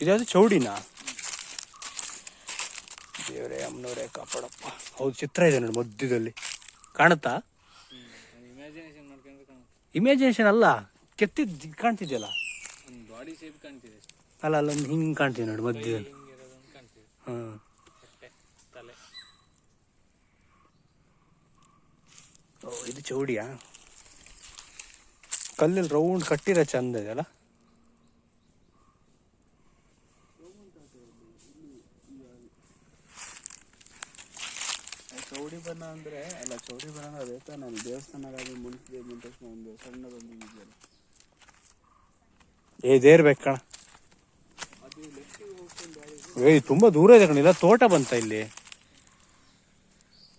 ಇದ್ಯಾವುದು ಚೌಡಿನಾ? ದೇವರೇ, ಅಮ್ಮನವರೇ, ಕಾಪಾಡಪ್ಪ. ಹೌದು, ಚಿತ್ರ ಇದೆ ನೋಡಿ ಮಧ್ಯದಲ್ಲಿ. ಕಾಣುತ್ತಾ? ಇಮ್ಯಾಜಿನೇಷನ್ ಅಲ್ಲ, ಕೆತ್ತಿದ್ ಕಾಣ್ತಿದ್ಯಲ್ಲ? ಒಂದು ಅಷ್ಟೇ ಅಲ್ಲ ಅಲ್ಲೊಂದು ಹಿಂಗೆ ಕಾಣ್ತಿದೆ ನೋಡಿ ಮಧ್ಯದಲ್ಲಿ. ಹ್ಮ್ ಓ, ಇದು ಚೌಡಿಯಾ? ಕಲ್ಲಲ್ಲಿ ರೌಂಡ್ ಕಟ್ಟಿರೋ ಚಂದ ಇದೆಯಲ್ಲ ಚೌಡಿ ಬಣ್ಣ ಅಂದ್ರೆ ಅಲ್ಲ ಚೌಡಿ ಬಣ್ಣ ಅದೇ ತಾನೆ ದೇವಸ್ಥಾನಗಳಲ್ಲಿ ಬಂದ ಮುಂತಕ್ಷಣ ಒಂದು ಸಣ್ಣದೊಂದು ಇದೆಯಲ್ಲ ಏ ಇದೇರ್ಬೇಕು ಕಣ. ಏಯ್ ತುಂಬ ದೂರ ಇದೆ ಕಣ. ಇಲ್ಲ ತೋಟ ಬಂತ ಇಲ್ಲಿ?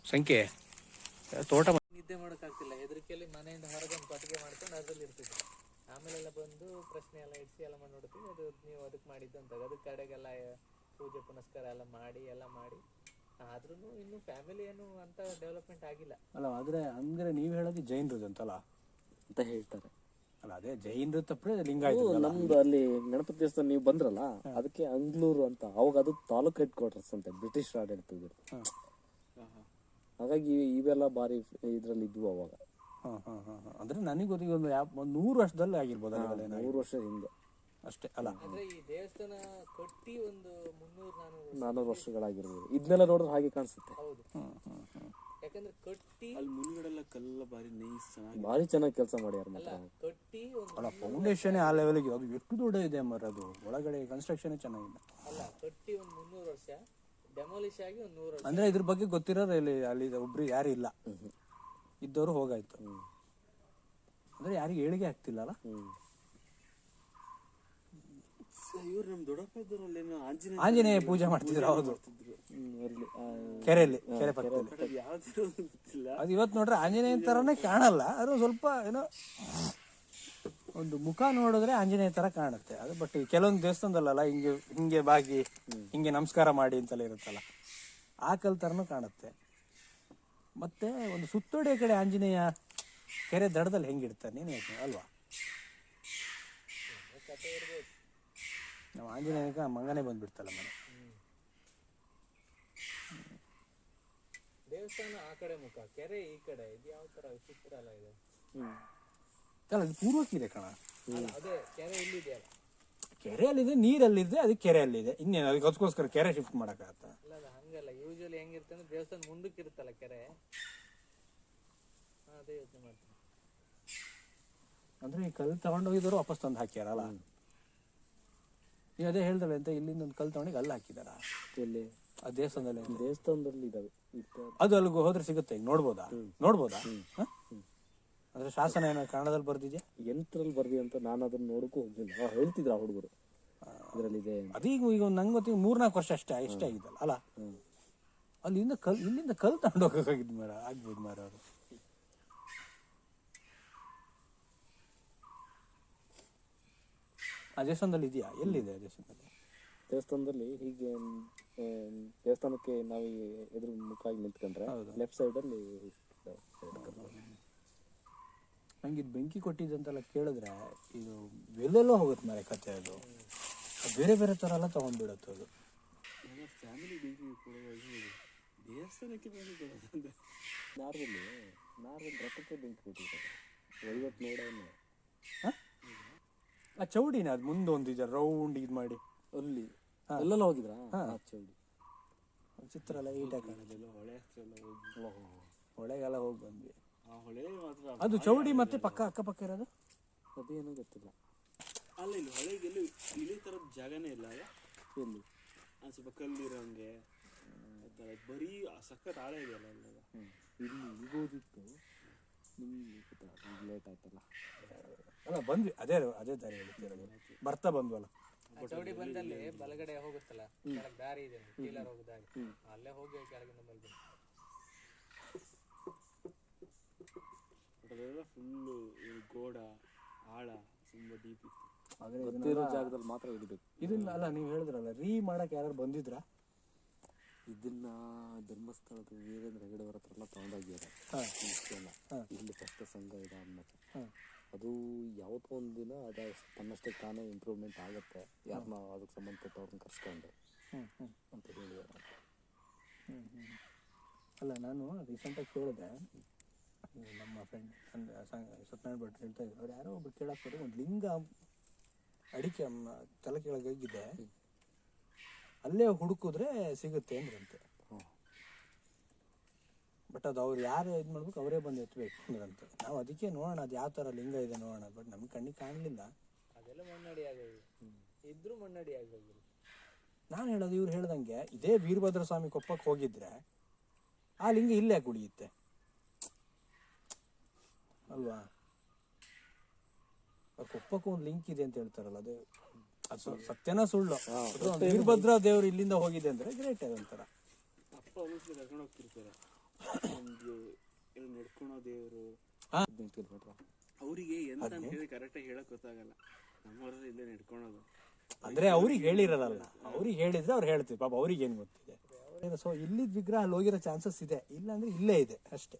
ಸಂಖ್ಯೆ ತೋಟ ಬಂತ. ನಿದ್ದೆ ಮಾಡೋಕ್ಕಾಗ್ತಿಲ್ಲ ಹೆದರಿಕೆಯಲ್ಲಿ ಮನೆಯಿಂದ ಹೊರಗೊಂದು ಕೊಟ್ಟಿಗೆ ಮಾಡ್ಕೊಂಡು ಅದರಲ್ಲಿ ಇರ್ತಿದ್ದೆ. ಆಮೇಲೆಲ್ಲ ಬಂದು ಪ್ರಶ್ನೆ ಎಲ್ಲ ಇಡಿಸಿ ಎಲ್ಲ ಮಾಡಿ ನೋಡ್ತೀವಿ. ಅದು ನೀವು ಅದಕ್ಕೆ ಮಾಡಿದ್ದು ಅಂತ. ಅದಕ್ಕೆ ಕಡೆಗೆಲ್ಲ ಪೂಜೆ ಪುನಸ್ಕಾರ ಎಲ್ಲ ಮಾಡಿ ಎಲ್ಲ ಮಾಡಿ. ಆದ್ರೂ ಇನ್ನು ಫ್ಯಾಮಿಲಿ ಏನು ಅಂತ ಡೆವಲಪ್ಮೆಂಟ್ ಆಗಿಲ್ಲ. ಅಲ್ಲ ಆದ್ರೆ ಅಂದ್ರೆ ನೀವು ಹೇಳೋದು ಜೈನರದ್ದು ಅಂತಲ್ಲ? ಅಂತ ಹೇಳ್ತಾರೆ. ಅಲ್ಲ ಅದೇ ಜೈನರು ತಪ್ಪರೆ ಲಿಂಗಾಯತ ನಮ್ದು ಅಲ್ಲಿ ಗಣಪತಿ ದೇವಸ್ಥಾನ ನೀವು ಬಂದ್ರಲ್ಲ ಅದಕ್ಕೆ ಅಂಗ್ಳೂರು ಅಂತ ಅವಾಗ ಅದು ತಾಲೂಕ್ ಹೆಡ್ ಕ್ವಾರ್ಟರ್ಸ್ ಅಂತ ಬ್ರಿಟಿಷ್ ಆಡಳಿತದ್ದು. ಹಾಗಾಗಿ ಇವೆಲ್ಲ ಬಾರಿ ಇದ್ರಲ್ಲಿ ಇದ್ವು ಅವಾಗ. ಹಾ ಹಾ ಹಾಂ ಹಾಂ. ಅಂದ್ರೆ ನನಗೆ ಗೊತ್ತಿಗೆ ಒಂದು ಯಾ ಒಂದು ನೂರು ವರ್ಷದಲ್ಲಿ ಆಗಿರ್ಬೋದು ಮೂರು ವರ್ಷ ಹಿಂದೆ. ಅಷ್ಟೇ ಅಲ್ಲ. ಅಂದ್ರೆ ಈ ದೇವಸ್ಥಾನ ಕಟ್ಟಿ ಒಂದು ಮುನ್ನೂರು ನಾನೂರು ನಾನೂರು ವರ್ಷಗಳಾಗಿರ್ಬೋದು. ಇದನ್ನೆಲ್ಲ ನೋಡಿದ್ರೆ ಹಾಗೆ ಕಾಣಿಸುತ್ತೆ. ಹೌದು. ಯಾಕಂದ್ರೆ ಕಟ್ಟಿ ಅಲ್ಲಿ ಮುಂದ್ಗಡೆಲ್ಲ ಕಲ್ಲ ಬಾರಿ ನೈಸ್ ಚೆನ್ನಾಗಿ ಭಾರಿ ಚೆನ್ನಾಗಿ ಕೆಲಸ ಮಾಡ್ಯಾರ ಮಾತ್ರ. ಕಟ್ಟಿ ಒಂದು ಅಲ್ಲ ಫೌಂಡೇಶನ್ ಆ ಲೆವೆಲ್ಗೆ ಅದು ಎಷ್ಟು ದೊಡ್ಡ ಇದೆ ಮರ ಅದು. ಒಳಗಡೆ ಕನ್ಸ್ಟ್ರಕ್ಷನ್ ಚೆನ್ನಾಗಿದೆ ಅಲ್ಲ ಕಟ್ಟಿ ಒಂದು ಮುನ್ನೂರು ವರ್ಷ ಡೆಮಾಲಿಶ್ ಆಗಿ ಒಂದು ನೂರು ವರ್ಷ. ಅಂದ್ರೆ ಇದ್ರ ಬಗ್ಗೆ ಗೊತ್ತಿರೋರು ಇಲ್ಲಿ ಅಲ್ಲಿ ಒಬ್ರು ಯಾರು ಇಲ್ಲ. ಇದ್ದವರು ಹೋಗಾಯ್ತು. ಅಂದ್ರೆ ಯಾರಿಗೆ ಏಳಿಗೆ ಆಗ್ತಿಲ್ಲ ಅಲ್ಲ? ಇವ್ರು ನಮ್ ದೊಡ್ಡಪ್ಪ ಇದ್ದವ್ರಲ್ಲಿ ಆಂಜನೇಯ ಆಂಜನೇಯ ಪೂಜೆ ಮಾಡ್ತಿದ್ರು ಹೌದು. ಕೆರೆಯಲ್ಲಿ ಕೆರೆ ಪಕ್ಕದಲ್ಲಿ. ಯಾವ್ದಿರೋ ಗೊತ್ತಿಲ್ಲ. ಅದು ಇವತ್ತು ನೋಡ್ರೆ ಆಂಜನೇಯ ತರನೇ ಕಾಣಲ್ಲ ಅದು ಸ್ವಲ್ಪ ಏನೋ ಒಂದು ಮುಖ ನೋಡಿದ್ರೆ ಆಂಜನೇಯ ತರ ಕಾಣುತ್ತೆ. ಅದು ಬಟ್ ಕೆಲವೊಂದು ದೇವಸ್ಥಾನದಲ್ಲ ಹಿಂಗೆ ಹಿಂಗೆ ಬಾಗಿ ಹಿಂಗೆ ನಮಸ್ಕಾರ ಮಾಡಿ ಅಂತೆಲ್ಲ ಇರುತ್ತಲ್ಲ ಆ ಕಲ್ ತರನು ಕಾಣುತ್ತೆ. ಮತ್ತೆ ಒಂದು ಸುತ್ತೋಡೆ ಕಡೆ ಆಂಜನೇಯ ಕೆರೆ ದಡದಲ್ಲಿ ಹೆಂಗಿಡ್ತಾರೆ ನೀನು ಹೇಳ್ತೀನಿ ಅಲ್ವಾ? ಆಂಜನೇಯಕ ಮಂಗನೇ ಬಂದ್ಬಿಡ್ತಲ್ಲ ಮನೆ. ದೇವಸ್ಥಾನ ಆ ಕಡೆ ಮುಖ ಕೆರೆ ಈ ಕಡೆ ಇದು ಯಾವ ತರ ವಿಚಿತ್ರ ಅಲ್ಲ ಇದೆ. ಅಲ್ಲ ಅದು ಪೂರ್ವಕ್ಕಿದೆ ಕಣ. ಅಲ್ಲ, ಅದೇ ಕೆರೆ ಇಲ್ಲಿದೆಯಲ್ಲ ಕೆರೆಯಲ್ಲಿದೆ ನೀರಲ್ಲಿದೆ ಅದು ಕೆರೆಯಲ್ಲಿದೆ. ಇನ್ನೇನು ಅದಕ್ಕೆ ಅದಕ್ಕೋಸ್ಕರ ಕೆರೆ ಶಿಫ್ಟ್ ಮಾಡೋಕ್ಕಾಗತ್ತ? ಅಲ್ಲ ಅಲ್ಲ ಹಂಗಲ್ಲ ಯೂಶಲಿ ಹೆಂಗಿರುತ್ತೆ ಅಂದ್ರೆ ದೇವಸ್ಥಾನ ಮುಂದಕ್ಕೆ ಇರುತ್ತಲ್ಲ ಕೆರೆ. ಹಾ, ಅದೇ ಯೋಚನೆ ಮಾಡ್ತೀನಿ. ಅಂದ್ರೆ ಈ ಕಲ್ಲು ತಗೊಂಡೋಗಿದ್ರು ವಾಪಸ್ ತಂದು ಹಾಕ್ಯಾರಲ್ಲ. ನೀವು ಅದೇ ಹೇಳ್ದಲ್ಲ ಅಂತ ಇಲ್ಲಿಂದ ಒಂದು ಕಲ್ ತಗೊಂಡಿಗೆ ಅಲ್ಲಿ ಹಾಕಿದಾರ? ಎಲ್ಲಿ? ಆ ದೇವಸ್ಥಾನದಲ್ಲಿ ದೇವಸ್ಥಾನದಲ್ಲಿ ಇದಾವೆ. ಅದು ಅಲ್ಲಿಗೆ ಹೋದ್ರೆ ಸಿಗುತ್ತೆ ಈಗ ನೋಡ್ಬೋದಾ? ನೋಡ್ಬೋದಾ? ಅಂದ್ರೆ ಶಾಸನ ಏನೋ ಕನ್ನಡದಲ್ಲಿ ಬರ್ದಿದ್ಯಾ? ಎಂಟ್ರಲ್ಲಿ ಬರ್ದಿ ಅಂತ ನಾನು ಅದನ್ನ ನೋಡಕ್ಕೂ ಹೋಗಿಲ್ಲ ಹೇಳ್ತಿದ್ರು ಆ ಹುಡುಗರು. ಅದರಲ್ಲಿದೆ. ಅದೀಗ ಈಗ ಒಂದು ನಂಗೆ ಗೊತ್ತಿಗೆ ಮೂರ್ನಾಲ್ಕು ವರ್ಷ ಅಷ್ಟೇ ಇಷ್ಟ ಆಗಿದ್ದಲ್ಲ ಅಲ್ಲ? ಅಲ್ಲಿಂದ ಕಲ್ ಇಲ್ಲಿಂದ ಕಲ್ ತಗೊಂಡು ಹೋಗಕ್ಕಾಗಿದ್ದು ಮಾರ ಆಗ್ಬೋದು ಮಾರ ಅವರು. ಆ ದೇವಸ್ಥಾನದಲ್ಲಿ ಇದೆಯಾ? ಎಲ್ಲಿದೆ ಆ ದೇವಸ್ಥಾನದಲ್ಲಿ? ದೇವಸ್ಥಾನದಲ್ಲಿ ಹೀಗೆ ದೇವಸ್ಥಾನಕ್ಕೆ ನಾವು ಈ ಎದುರು ಮುಖ ಆಗಿ ನಿಂತ್ಕೊಂಡ್ರೆ. ಲೆಫ್ಟ್ ಸೈಡ್ ಅಲ್ಲಿ ನಂಗೆ ಇದು ಬೆಂಕಿ ಕೊಟ್ಟಿದ್ದಂತೆಲ್ಲ ಕೇಳಿದ್ರೆ ಇದು ಎಲ್ಲೆಲ್ಲೋ ಹೋಗುತ್ತೆ ಮಾರೆ ಕತೆ ಅದು. ಅದು ಬೇರೆ ಬೇರೆ ಥರ ಎಲ್ಲ ತಗೊಂಡ್ಬಿಡತ್ತೆ ಅದು. ಫ್ಯಾಮಿಲಿ ಬೆಂಕಿ ಕೊಡುವಾಗ ಇದು ದೇವಸ್ಥಾನಕ್ಕೆ ಬೆಂಕಿ ಕೊಡೋದು ನಾರ್ದಲ್ಲಿ ನಾರ್ದಲ್ಲಿ ರಥಕ್ಕೆ ಬೆಂಕಿ ಕೊಟ್ಟಿದ್ದಾರೆ. ಐವತ್ತು ನೋಡೋನು ಆ ಚೌಡಿನ ಅದು ಮುಂದೆ ಒಂದು ಇದೆ ರೌಂಡ್ ಇದು ಮಾಡಿ. ಅಲ್ಲಿ. ಅಲ್ಲೆಲ್ಲ ಹೋಗಿದ್ರಾ? ಚೌಡಿ. ಚಿತ್ರ ಎಲ್ಲ ಈಟಾಗಿ ಕಾಣೋದು ಎಲ್ಲ ಹೊಳೆ ಹತ್ರ ಎಲ್ಲ ಹೋಗಿ. ಬಂದ್ವಿ. ಆ ಹೊಳೆ ಮಾತ್ರ ಅದು ಚೌಡಿ ಮತ್ತೆ ಪಕ್ಕ ಅಕ್ಕಪಕ್ಕ ಇರೋದು? ಅದೇನೋ ಗೊತ್ತಿಲ್ಲ. ಅಲ್ಲ ಇಲ್ಲಿ ಹೊಳೆಗೆಲ್ಲೂ ಇಳಿ ಥರದ ಜಾಗನೇ ಇಲ್ಲ ಅಲ್ಲ? ಎಲ್ಲಿ? ಆ ಸ್ವಲ್ಪ ಕಲ್ಲಿರೋಂಗೆ. ಆಯ್ತಲ್ಲ ಬರೀ ಸಖತ್ ಆಳ ಇದೆಯಲ್ಲ ಅಲ್ಲೆಲ್ಲ. ಇಲ್ಲಿ ನಿಮ್ಗೆ ಲೇಟ್ ಆಯ್ತಲ್ಲ ಅಲ್ಲ ಬಂದ್ವಿ. ಅದೇ ಅದೇ ದಾರಿ ಬರ್ತಾ ಬಂದ್ವಲ್ಲ. ಚೌಡಿ ಬಂದಲ್ಲಿ ಬಲಗಡೆ ಹೋಗುತ್ತಲ್ಲ ಕೆಳಗೆ ದಾರಿ ಇದೆ ಟೀಲರ್ ಹೋಗೋ ದಾರಿ ಅಲ್ಲೇ ಹೋಗಿ ಕೆಳಗಿಂದ ಮೇಲೆ ಅದೆಲ್ಲ ಫುಲ್ಲು ಗೋಡ ಆಳ ತುಂಬ ಡೀಪ್ ಇತ್ತು. ಗೊತ್ತಿರೋ ಜಾಗದಲ್ಲಿ ಮಾತ್ರ ಹಿಡಿಬೇಕು. ಇದನ್ನ ಅಲ್ಲ ನೀವು ಹೇಳಿದ್ರಲ್ಲ ರೀ ಮಾಡಕ್ ಯಾರು ಬಂದಿದ್ರ? ಇದನ್ನ ಧರ್ಮಸ್ಥಳದ ವೀರೇಂದ್ರ ಹೆಗಡೆ ಅವ್ರ ಹತ್ರ ಎಲ್ಲ. ಇಷ್ಟೆಲ್ಲ ಇಲ್ಲಿ ಕಷ್ಟ ಸಂಘ ಇದೆ ಅನ್ನೋದು ಅದು ಯಾವತ್ತೋ ಒಂದು ದಿನ ಅದ ತನ್ನಷ್ಟೇ ತಾನೇ ಇಂಪ್ರೂವ್ಮೆಂಟ್ ಆಗುತ್ತೆ. ಯಾರನ್ನ ಅದಕ್ಕೆ ಸಂಬಂಧಪಟ್ಟವ್ರನ್ನ ಕರ್ಸ್ಕೊಂಡು ಅಂತ ಹ್ಮ್ ಅಲ್ಲ ನಾನು ರೀಸೆಂಟಾಗಿ ಕೇಳಿದೆ. ನಮ್ಮ ಫ್ರೆಂಡ್ ಅಂದ್ರೆ ಸತ್ಯನಾರಾಯಣ ಭಟ್ ಹೇಳ್ತಾ ಇದ್ರು. ಅವ್ರು ಯಾರೋ ಒಬ್ರು ಕೇಳಕ್ಕೆ ಒಂದು ಲಿಂಗ ಅಡಿಕೆ ತಲೆ ಕೆಳಗೆ ಹೋಗಿದೆ. ಅಲ್ಲೇ ಹುಡುಕಿದ್ರೆ ಸಿಗುತ್ತೆ ಅಂದ್ರಂತೆ. ಬಟ್ ಅದು ಅವ್ರು ಯಾರು ಇದು ಮಾಡ್ಬೇಕು ಅವರೇ ಬಂದು ಎತ್ತಬೇಕು ಅಂದ್ರಂತೆ. ನಾವು ಅದಕ್ಕೆ ನೋಡೋಣ ಅದು ಯಾವ ಥರ ಲಿಂಗ ಇದೆ ನೋಡೋಣ. ಬಟ್ ನಮ್ಗೆ ಕಣ್ಣಿಗೆ ಕಾಣಲಿಲ್ಲ. ಅದೆಲ್ಲ ಮಣ್ಣಡಿ ಆಗೋಗಿ ಇದ್ರೂ ಮಣ್ಣಡಿ ಆಗೋದು ನಾನು ಹೇಳೋದು ಇವ್ರು ಹೇಳ್ದಂಗೆ ಇದೇ ವೀರಭದ್ರ ಸ್ವಾಮಿ ಕೊಪ್ಪಕ್ಕೆ ಹೋಗಿದ್ರೆ ಆ ಲಿಂಗ ಇಲ್ಲೇ ಕುಡಿಯುತ್ತೆ. ಅಲ್ವಾ? ಆ ಕೊಪ್ಪಕ್ಕೂ ಒಂದು ಲಿಂಕ್ ಇದೆ ಅಂತ ಹೇಳ್ತಾರಲ್ಲ ಅದು ಅದು ಸತ್ಯನ ಸುಳ್ಳು. ವೀರಭದ್ರ ದೇವರು ಇಲ್ಲಿಂದ ಹೋಗಿದೆ ಅಂದ್ರೆ ಗ್ರೇಟ್ ಅದೊಂಥರ ಅಪ್ಪ ಒಂದೊಂದ್ಸಲ ಕರ್ಕೊಂಡು ಹೋಗ್ತಿರ್ತಾರೆ. ಒಂದು ಏನು ನಡ್ಕೊಳೋ ದೇವರು. ಅವರಿಗೆ ಎಂತ ಅಂತ ಹೇಳಿ ಕರೆಕ್ಟಾಗಿ ಹೇಳಕ್ ಗೊತ್ತಾಗಲ್ಲ. ನಮ್ಮವರೆಲ್ಲ ಇಲ್ಲೇ ನಡ್ಕೊಳೋದು. ಅಂದ್ರೆ ಅವ್ರಿಗೆ ಹೇಳಿರಲ್ಲ. ಅವ್ರಿಗೆ ಹೇಳಿದ್ರೆ ಅವ್ರು ಹೇಳ್ತೀವಿ. ಪಾಪ ಅವ್ರಿಗೆ ಏನ್ ಗೊತ್ತಿದೆ. ಸೊ ಇಲ್ಲಿದ್ ವಿಗ್ರಹ ಅಲ್ಲಿ ಹೋಗಿರೋ ಚಾನ್ಸಸ್ ಇದೆ. ಇಲ್ಲ ಅಂದ್ರೆ ಇಲ್ಲೇ ಇದೆ ಅಷ್ಟೇ.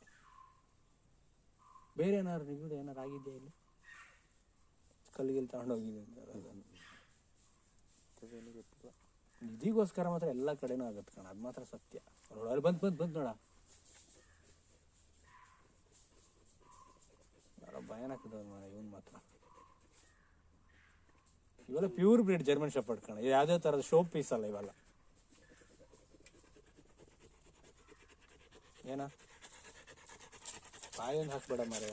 ಬೇರೆ ಏನಾದ್ರು ನಿಮ್ದು ಏನಾರು ಆಗಿದೆಯಾ ಇಲ್ಲಿ? ಕಲ್ಲಿಗಿಲ್ ಅಂತ ಹೋಗಿದೆ ಅಂತ ಏನು ಗೊತ್ತಿಲ್ಲ. ನಿಧಿಗೋಸ್ಕರ ಮಾತ್ರ ಎಲ್ಲ ಕಡೆನೂ ಆಗತ್ತೆ ಕಣ, ಅದು ಮಾತ್ರ ಸತ್ಯ. ಅವ್ರು ಬಂದು ಬಂದು ಬಂದು ನೋಡ. ಮಾಡ ಇವನ್ ಮಾತ್ರ. ಇವೆಲ್ಲ ಪ್ಯೂರ್ ಬ್ರೀಡ್ ಜರ್ಮನ್ ಶೆಪರ್ಡ್ ಕಣ ಯಾವುದೇ ತರದ ಶೋ ಪೀಸ್ ಅಲ್ಲ ಇವೆಲ್ಲ. ಏನ? ಬಾಯೊಂದು ಹಾಕ್ಬೇಡ ಮಾರೆ